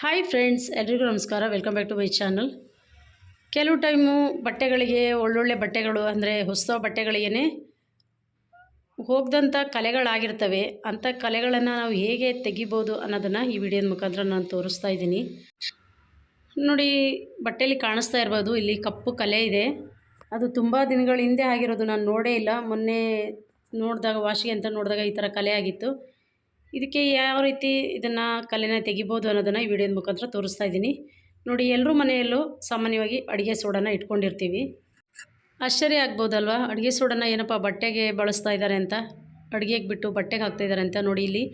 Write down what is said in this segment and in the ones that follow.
Hi friends ಎಲ್ರಿಗೂ ನಮಸ್ಕಾರ. Welcome back to my channel ಕೆಲವು ಟೈಮು ಬಟ್ಟೆಗಳಿಗೆ, ಒಳ್ಳೊಳ್ಳೆ ಬಟ್ಟೆಗಳು ಅಂದರೆ ಹೊಸ ಬಟ್ಟೆಗಳಿಗೇ ಹೋಗ್ದಂಥ ಕಲೆಗಳಾಗಿರ್ತವೆ. ಅಂಥ ಕಲೆಗಳನ್ನು ನಾವು ಹೇಗೆ ತೆಗಿಬೋದು ಅನ್ನೋದನ್ನು ಈ ವಿಡಿಯೋದ ಮುಖಾಂತರ ನಾನು ತೋರಿಸ್ತಾ ಇದ್ದೀನಿ. ನೋಡಿ ಬಟ್ಟೆಯಲ್ಲಿ ಕಾಣಿಸ್ತಾ ಇರ್ಬೋದು. ಇಲ್ಲಿ ಕಪ್ಪು ಕಲೆ ಇದೆ. ಅದು ತುಂಬ ದಿನಗಳ ಹಿಂದೆ ಆಗಿರೋದು. ನಾನು ನೋಡೇ ಇಲ್ಲ. ಮೊನ್ನೆ ನೋಡಿದಾಗ ವಾಶಿಗೆ ಅಂತ ನೋಡಿದಾಗ ಈ ಥರ ಕಲೆ ಆಗಿತ್ತು. ಇದಕ್ಕೆ ಯಾವ ರೀತಿ ಇದನ್ನು ಕಲೆನ ತೆಗಿಬೋದು ಅನ್ನೋದನ್ನು ಈ ವಿಡಿಯೋದ ಮುಖಾಂತರ ತೋರಿಸ್ತಾ ಇದ್ದೀನಿ. ನೋಡಿ ಎಲ್ಲರೂ ಮನೆಯಲ್ಲೂ ಸಾಮಾನ್ಯವಾಗಿ ಅಡುಗೆ ಸೋಡನ್ನು ಇಟ್ಕೊಂಡಿರ್ತೀವಿ. ಆಶ್ಚರ್ಯ ಆಗ್ಬೋದಲ್ವಾ? ಅಡುಗೆ ಸೋಡನ್ನು ಏನಪ್ಪ ಬಟ್ಟೆಗೆ ಬಳಸ್ತಾ ಇದ್ದಾರೆ ಅಂತ? ಅಡುಗೆಗೆ ಬಿಟ್ಟು ಬಟ್ಟೆಗೆ ಹಾಕ್ತಾ ಇದ್ದಾರೆ ಅಂತ ನೋಡಿ, ಇಲ್ಲಿ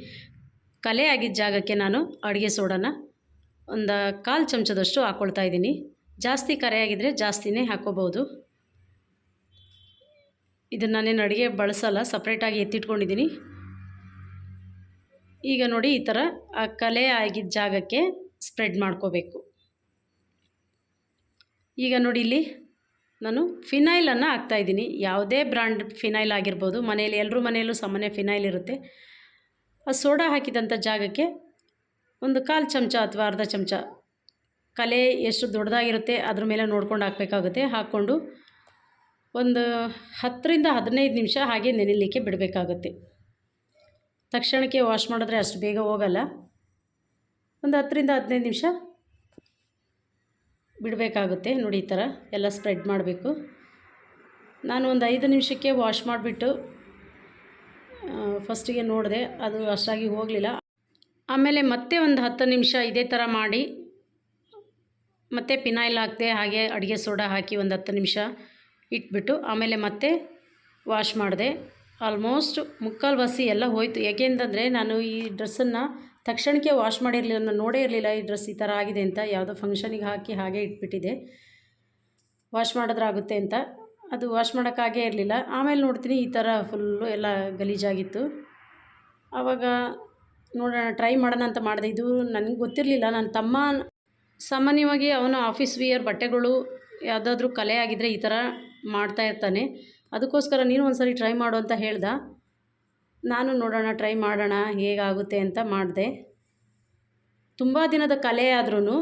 ಕಲೆ ಆಗಿದ್ದ ಜಾಗಕ್ಕೆ ನಾನು ಅಡುಗೆ ಸೋಡನ್ನು ಒಂದು ಕಾಲು ಚಮಚದಷ್ಟು ಹಾಕ್ಕೊಳ್ತಾ ಇದ್ದೀನಿ. ಜಾಸ್ತಿ ಕರೆ ಆಗಿದ್ದರೆ ಜಾಸ್ತಿನೇ ಹಾಕ್ಕೋಬೋದು ಇದನ್ನು ನಾನೇನು ಅಡುಗೆ ಬಳಸಲ್ಲ ಸಪ್ರೇಟಾಗಿ ಎತ್ತಿಟ್ಕೊಂಡಿದ್ದೀನಿ. ಈಗ ನೋಡಿ ಈ ಥರ ಆ ಕಲೆ ಆಗಿದ್ದ ಜಾಗಕ್ಕೆ ಸ್ಪ್ರೆಡ್ ಮಾಡ್ಕೋಬೇಕು. ಈಗ ನೋಡಿ ಇಲ್ಲಿ ನಾನು ಫಿನೈಲನ್ನು ಹಾಕ್ತಾಯಿದ್ದೀನಿ ಯಾವುದೇ ಬ್ರ್ಯಾಂಡ್ ಫಿನೈಲ್ ಆಗಿರ್ಬೋದು, ಮನೆಯಲ್ಲಿ ಎಲ್ಲರೂ ಮನೆಯಲ್ಲೂ ಸಾಮಾನ್ಯ ಫಿನೈಲ್ ಇರುತ್ತೆ. ಆ ಸೋಡಾ ಹಾಕಿದಂಥ ಜಾಗಕ್ಕೆ ಒಂದು ಕಾಲು ಚಮಚ ಅಥವಾ ಅರ್ಧ ಚಮಚ, ಕಲೆ ಎಷ್ಟು ದೊಡ್ಡದಾಗಿರುತ್ತೆ ಅದ್ರ ಮೇಲೆ ನೋಡ್ಕೊಂಡು ಹಾಕಬೇಕಾಗುತ್ತೆ. ಹಾಕ್ಕೊಂಡು ಒಂದು ಹತ್ತರಿಂದ ಹದಿನೈದು ನಿಮಿಷ ಹಾಗೆ ನೆನೆಯಲಿಕ್ಕೆ ಬಿಡಬೇಕಾಗುತ್ತೆ. ತಕ್ಷಣಕ್ಕೆ ವಾಶ್ ಮಾಡಿದ್ರೆ ಅಷ್ಟು ಬೇಗ ಹೋಗಲ್ಲ. ಒಂದು ಹತ್ತರಿಂದ ಹದಿನೈದು ನಿಮಿಷ ಬಿಡಬೇಕಾಗುತ್ತೆ ನೋಡಿ ಈ ಥರ ಎಲ್ಲ ಸ್ಪ್ರೆಡ್ ಮಾಡಬೇಕು. ನಾನು ಒಂದು ಐದು ನಿಮಿಷಕ್ಕೆ ವಾಶ್ ಮಾಡಿಬಿಟ್ಟು ಫಸ್ಟಿಗೆ ನೋಡಿದೆ, ಅದು ಅಷ್ಟಾಗಿ ಹೋಗಲಿಲ್ಲ. ಆಮೇಲೆ ಮತ್ತೆ ಒಂದು ಹತ್ತು ನಿಮಿಷ ಇದೇ ಥರ ಮಾಡಿ, ಮತ್ತೆ ಪಿನಾಯ್ಲ್ ಹಾಕಿದೆ, ಹಾಗೆ ಅಡುಗೆ ಸೋಡಾ ಹಾಕಿ ಒಂದು ಹತ್ತು ನಿಮಿಷ ಇಟ್ಬಿಟ್ಟು, ಆಮೇಲೆ ಮತ್ತೆ ವಾಶ್ ಮಾಡಿದೆ. ಆಲ್ಮೋಸ್ಟ್ ಮುಕ್ಕಾಲು ಬಸಿ ಎಲ್ಲ ಹೋಯಿತು. ಯಾಕೆಂತಂದರೆ ನಾನು ಈ ಡ್ರೆಸ್ಸನ್ನು ತಕ್ಷಣಕ್ಕೆ ವಾಶ್ ಮಾಡಿರಲಿಲ್ಲ, ನಾನು ನೋಡೇ ಇರಲಿಲ್ಲ ಈ ಡ್ರೆಸ್ ಈ ಥರ ಆಗಿದೆ ಅಂತ. ಯಾವುದೋ ಫಂಕ್ಷನಿಗೆ ಹಾಕಿ ಹಾಗೆ ಇಟ್ಬಿಟ್ಟಿದೆ ವಾಶ್ ಮಾಡಿದ್ರಾಗುತ್ತೆ ಅಂತ. ಅದು ವಾಶ್ ಮಾಡೋಕ್ಕಾಗೇ ಇರಲಿಲ್ಲ. ಆಮೇಲೆ ನೋಡ್ತೀನಿ ಈ ಥರ ಫುಲ್ಲು ಎಲ್ಲ ಗಲೀಜಾಗಿತ್ತು. ಆವಾಗ ನೋಡೋಣ, ಟ್ರೈ ಮಾಡೋಣ ಅಂತ ಮಾಡಿದೆ. ಇದು ನನಗೆ ಗೊತ್ತಿರಲಿಲ್ಲ. ನನ್ನ ತಮ್ಮ ಸಾಮಾನ್ಯವಾಗಿ ಅವನ ಆಫೀಸ್ ವಿಯರ್ ಬಟ್ಟೆಗಳು ಯಾವುದಾದ್ರೂ ಕಲೆ ಆಗಿದ್ದರೆ ಈ ಥರ ಮಾಡ್ತಾ ಇರ್ತಾನೆ. ಅದಕ್ಕೋಸ್ಕರ ನೀನು ಒಂದು ಸರಿ ಟ್ರೈ ಮಾಡು ಅಂತ ಹೇಳ್ದ. ನಾನು ನೋಡೋಣ ಟ್ರೈ ಮಾಡೋಣ, ಹೇಗಾಗುತ್ತೆ ಅಂತ ಮಾಡಿದೆ. ತುಂಬ ದಿನದ ಕಲೆ ಆದ್ರೂ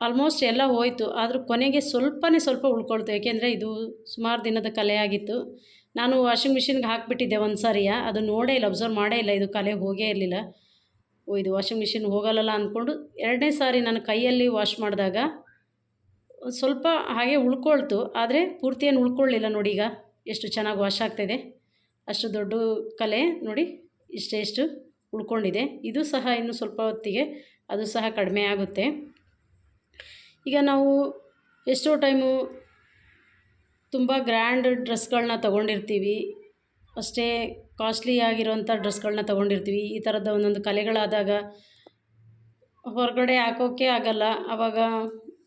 ಆಲ್ಮೋಸ್ಟ್ ಎಲ್ಲ ಹೋಯಿತು. ಆದರೂ ಕೊನೆಗೆ ಸ್ವಲ್ಪನೇ ಸ್ವಲ್ಪ ಉಳ್ಕೊಳ್ತು. ಏಕೆಂದರೆ ಇದು ಸುಮಾರು ದಿನದ ಕಲೆ ಆಗಿತ್ತು. ನಾನು ವಾಷಿಂಗ್ ಮಿಷಿನ್ಗೆ ಹಾಕಿಬಿಟ್ಟಿದ್ದೆ ಒಂದು ಸಾರಿಯ ಅದು ನೋಡೇ ಇಲ್ಲ ಅಬ್ಸರ್ವ್ ಮಾಡೇ ಇಲ್ಲ. ಇದು ಕಲೆ ಹೋಗೇ ಇರಲಿಲ್ಲ. ಓ, ಇದು ವಾಷಿಂಗ್ ಮಿಷಿನ್ ಹೋಗಲ್ಲಲ್ಲ ಅಂದ್ಕೊಂಡು ಎರಡನೇ ಸಾರಿ ನಾನು ಕೈಯಲ್ಲಿ ವಾಶ್ ಮಾಡಿದಾಗ ಸ್ವಲ್ಪ ಹಾಗೆ ಉಳ್ಕೊಳ್ತು, ಆದರೆ ಪೂರ್ತಿ ಏನು ಉಳ್ಕೊಳ್ಳಿಲ್ಲ ನೋಡಿ ಈಗ. ಎಷ್ಟು ಚೆನ್ನಾಗಿ ವಾಶ್ ಆಗ್ತಾಯಿದೆ ಅಷ್ಟು ದೊಡ್ಡ ಕಲೆ ನೋಡಿ ಇಷ್ಟೇ ಇಷ್ಟು ಉಳ್ಕೊಂಡಿದೆ. ಇದು ಸಹ ಇನ್ನು ಸ್ವಲ್ಪ ಹೊತ್ತಿಗೆ ಅದು ಸಹ ಕಡಿಮೆ ಆಗುತ್ತೆ. ಈಗ ನಾವು ಎಷ್ಟೋ ಟೈಮು ತುಂಬ ಗ್ರ್ಯಾಂಡ್ ಡ್ರೆಸ್ಗಳನ್ನ ತೊಗೊಂಡಿರ್ತೀವಿ. ಅಷ್ಟೇ ಕಾಸ್ಟ್ಲಿ ಆಗಿರುವಂಥ ಡ್ರೆಸ್ಗಳನ್ನ ತೊಗೊಂಡಿರ್ತೀವಿ. ಈ ಥರದ ಒಂದೊಂದು ಕಲೆಗಳಾದಾಗ ಹೊರಗಡೆ ಹಾಕೋಕ್ಕೆ ಆಗಲ್ಲ. ಆವಾಗ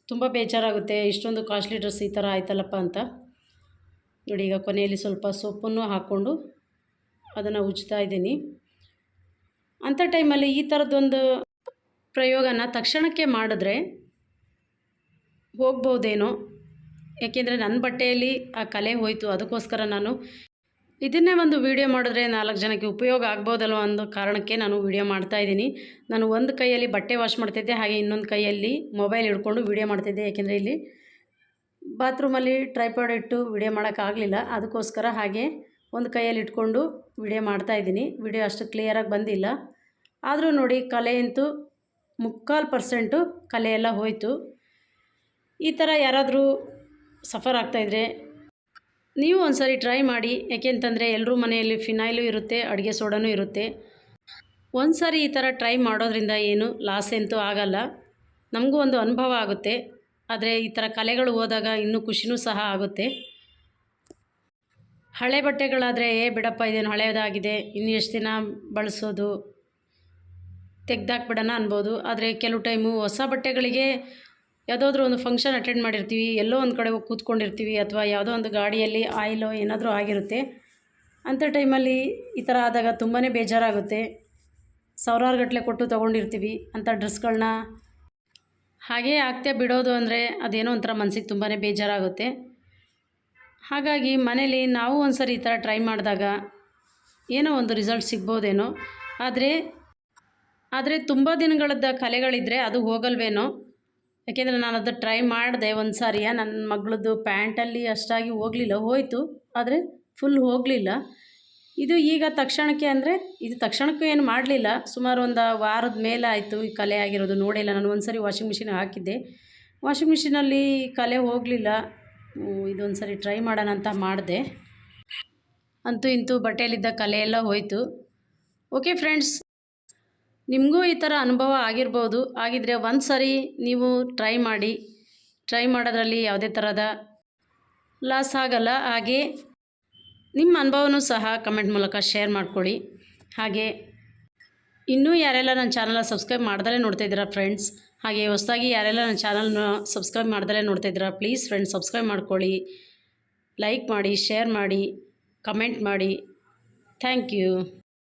ತುಂಬ ಬೇಜಾರಾಗುತ್ತೆ, ಇಷ್ಟೊಂದು ಕಾಸ್ಟ್ಲಿ ಡ್ರೆಸ್ ಈ ಥರ ಆಯ್ತಲ್ಲಪ್ಪ ಅಂತ. ನೋಡಿ, ಈಗ ಕೊನೆಯಲ್ಲಿ ಸ್ವಲ್ಪ ಸೊಪ್ಪನ್ನು ಹಾಕ್ಕೊಂಡು ಅದನ್ನು ಉಜ್ತಾ ಇದ್ದೀನಿ. ಅಂಥ ಟೈಮಲ್ಲಿ ಈ ಥರದ್ದೊಂದು ಪ್ರಯೋಗನ ತಕ್ಷಣಕ್ಕೆ ಮಾಡಿದ್ರೆ ಹೋಗ್ಬೋದೇನೋ. ಯಾಕೆಂದರೆ ನನ್ನ ಬಟ್ಟೆಯಲ್ಲಿ ಆ ಕಲೆ ಹೋಯಿತು, ಅದಕ್ಕೋಸ್ಕರ ನಾನು ಇದನ್ನೇ ಒಂದು ವೀಡಿಯೋ ಮಾಡಿದ್ರೆ ನಾಲ್ಕು ಜನಕ್ಕೆ ಉಪಯೋಗ ಆಗ್ಬೋದಲ್ವ ಅನ್ನೋ ಕಾರಣಕ್ಕೆ ನಾನು ವೀಡಿಯೋ ಮಾಡ್ತಾಯಿದ್ದೀನಿ ನಾನು ಒಂದು ಕೈಯಲ್ಲಿ ಬಟ್ಟೆ ವಾಶ್ ಮಾಡ್ತಿದ್ದೆ, ಹಾಗೆ ಇನ್ನೊಂದು ಕೈಯಲ್ಲಿ ಮೊಬೈಲ್ ಹಿಡ್ಕೊಂಡು ವೀಡಿಯೋ ಮಾಡ್ತಿದ್ದೆ. ಯಾಕೆಂದರೆ ಇಲ್ಲಿ ಬಾತ್ರೂಮಲ್ಲಿ ಟ್ರೈಪಾಡ್ ಇಟ್ಟು ವೀಡಿಯೋ ಮಾಡೋಕ್ಕಾಗಲಿಲ್ಲ ಅದಕ್ಕೋಸ್ಕರ ಹಾಗೆ ಒಂದು ಕೈಯಲ್ಲಿ ಇಟ್ಕೊಂಡು ವೀಡಿಯೋ ಮಾಡ್ತಾಯಿದ್ದೀನಿ ವೀಡಿಯೋ ಅಷ್ಟು ಕ್ಲಿಯರಾಗಿ ಬಂದಿಲ್ಲ. ಆದರೂ ನೋಡಿ ಕಲೆಯಂತೂ ಮುಕ್ಕಾಲು ಪರ್ಸೆಂಟು ಕಲೆಯೆಲ್ಲ ಹೋಯಿತು. ಈ ಥರ ಯಾರಾದರೂ ಸಫರ್ ಆಗ್ತಾಯಿದ್ರೆ ನೀವು ಒಂದು ಸಾರಿ ಟ್ರೈ ಮಾಡಿ, ಯಾಕೆಂತಂದರೆ ಎಲ್ಲರೂ ಮನೆಯಲ್ಲಿ ಫಿನಾಯ್ಲು ಇರುತ್ತೆ, ಅಡುಗೆ ಸೋಡಾನೂ ಇರುತ್ತೆ. ಒಂದು ಸಾರಿ ಈ ಥರ ಟ್ರೈ ಮಾಡೋದ್ರಿಂದ ಏನು ಲಾಸ್ ಅಂತೂ ಆಗಲ್ಲ. ನಮಗೂ ಒಂದು ಅನುಭವ ಆಗುತ್ತೆ. ಆದರೆ ಈ ಥರ ಕಲೆಗಳು ಹೋದಾಗ ಇನ್ನೂ ಖುಷಿನೂ ಸಹ ಆಗುತ್ತೆ. ಹಳೆ ಬಟ್ಟೆಗಳಾದರೆ, ಏ ಬಿಡಪ್ಪ, ಇದೇನು ಹಳೆಯದಾಗಿದೆ ಇನ್ನು ಎಷ್ಟು ದಿನ ಬಳಸೋದು? ತೆಗ್ದಾಕ್ಬಿಡೋಣ ಅನ್ಬೋದು. ಆದರೆ ಕೆಲವು ಟೈಮು ಹೊಸ ಬಟ್ಟೆಗಳಿಗೆ ಯಾವುದಾದ್ರೂ ಒಂದು ಫಂಕ್ಷನ್ ಅಟೆಂಡ್ ಮಾಡಿರ್ತೀವಿ, ಎಲ್ಲೋ ಒಂದು ಕಡೆ ಹೋಗಿ ಕೂತ್ಕೊಂಡಿರ್ತೀವಿ ಅಥವಾ ಯಾವುದೋ ಒಂದು ಗಾಡಿಯಲ್ಲಿ ಆಯಿಲೋ ಏನಾದರೂ ಆಗಿರುತ್ತೆ ಅಂಥ ಟೈಮಲ್ಲಿ ಈ ಥರ ಆದಾಗ ತುಂಬಾ ಬೇಜಾರಾಗುತ್ತೆ. ಸಾವಿರಾರು ಗಟ್ಟಲೆ ಕೊಟ್ಟು ತೊಗೊಂಡಿರ್ತೀವಿ ಅಂಥ ಡ್ರೆಸ್ಗಳನ್ನ ಹಾಗೇ ಆಗ್ತೇ ಬಿಡೋದು ಅಂದರೆ ಅದೇನೋ ಒಂಥರ ಮನಸ್ಸಿಗೆ ತುಂಬಾ ಬೇಜಾರಾಗುತ್ತೆ. ಹಾಗಾಗಿ ಮನೇಲಿ ನಾವು ಒಂದು ಸರಿ ಈ ಥರ ಟ್ರೈ ಮಾಡಿದಾಗ ಏನೋ ಒಂದು ರಿಸಲ್ಟ್ ಸಿಗ್ಬೋದೇನೋ. ಆದರೆ ಆದರೆ ತುಂಬ ದಿನಗಳದ್ದ ಕಲೆಗಳಿದ್ದರೆ ಅದು ಹೋಗಲ್ವೇನೋ. ಯಾಕೆಂದರೆ ನಾನು ಅದು ಟ್ರೈ ಮಾಡಿದೆ ಒಂದು ಸಾರಿಯ ನನ್ನ ಮಗಳದ್ದು ಪ್ಯಾಂಟಲ್ಲಿ ಅಷ್ಟಾಗಿ ಹೋಗಲಿಲ್ಲ, ಹೋಯಿತು, ಆದರೆ ಫುಲ್ ಹೋಗಲಿಲ್ಲ. ಇದು ಈಗ ತಕ್ಷಣಕ್ಕೆ ಅಂದರೆ, ಇದು ತಕ್ಷಣಕ್ಕೂ ಏನು ಮಾಡಲಿಲ್ಲ. ಸುಮಾರು ಒಂದು ವಾರದ ಮೇಲೆ ಆಯಿತು ಈ ಕಲೆ ಆಗಿರೋದು ನೋಡಿಲ್ಲ ನಾನು ಒಂದು ಸರಿ ವಾಷಿಂಗ್ ಮಿಷಿನ್ ಹಾಕಿದ್ದೆ ವಾಷಿಂಗ್ ಮಿಷಿನಲ್ಲಿ ಕಲೆ ಹೋಗಲಿಲ್ಲ. ಇದೊಂದು ಸರಿ ಟ್ರೈ ಮಾಡೋಣ ಅಂತ ಮಾಡಿದೆ. ಅಂತೂ ಇಂತೂ ಬಟ್ಟೆಯಲ್ಲಿದ್ದ ಕಲೆ ಎಲ್ಲ ಹೋಯಿತು. ಓಕೆ ಫ್ರೆಂಡ್ಸ್ ನಿಮಗೂ ಈ ಥರ ಅನುಭವ ಆಗಿರ್ಬೋದು. ಆಗಿದ್ದರೆ ಒಂದು ಸರಿ ನೀವು ಟ್ರೈ ಮಾಡಿ. ಟ್ರೈ ಮಾಡೋದ್ರಲ್ಲಿ ಯಾವುದೇ ಥರದ ಲಾಸ್ ಆಗಲ್ಲ. ಹಾಗೆ ನಿಮ್ಮ ಅನುಭವನೂ ಸಹ ಕಮೆಂಟ್ ಮೂಲಕ ಶೇರ್ ಮಾಡ್ಕೊಳ್ಳಿ ಹಾಗೆ ಇನ್ನೂ ಯಾರೆಲ್ಲ ನನ್ನ ಚಾನಲ್ನ ಸಬ್ಸ್ಕ್ರೈಬ್ ಮಾಡ್ದಲೇ ನೋಡ್ತಾ ಇದ್ದೀರಾ ಫ್ರೆಂಡ್ಸ್ ಹಾಗೆ ಹೊಸದಾಗಿ ಯಾರೆಲ್ಲ ನನ್ನ ಚಾನಲ್ನ ಸಬ್ಸ್ಕ್ರೈಬ್ ಮಾಡ್ದಲೇ ನೋಡ್ತಾ ಇದ್ದೀರಾ ಪ್ಲೀಸ್ ಫ್ರೆಂಡ್ಸ್ ಸಬ್ಸ್ಕ್ರೈಬ್ ಮಾಡ್ಕೊಳ್ಳಿ. ಲೈಕ್ ಮಾಡಿ ಶೇರ್ ಮಾಡಿ ಕಮೆಂಟ್ ಮಾಡಿ. Thank you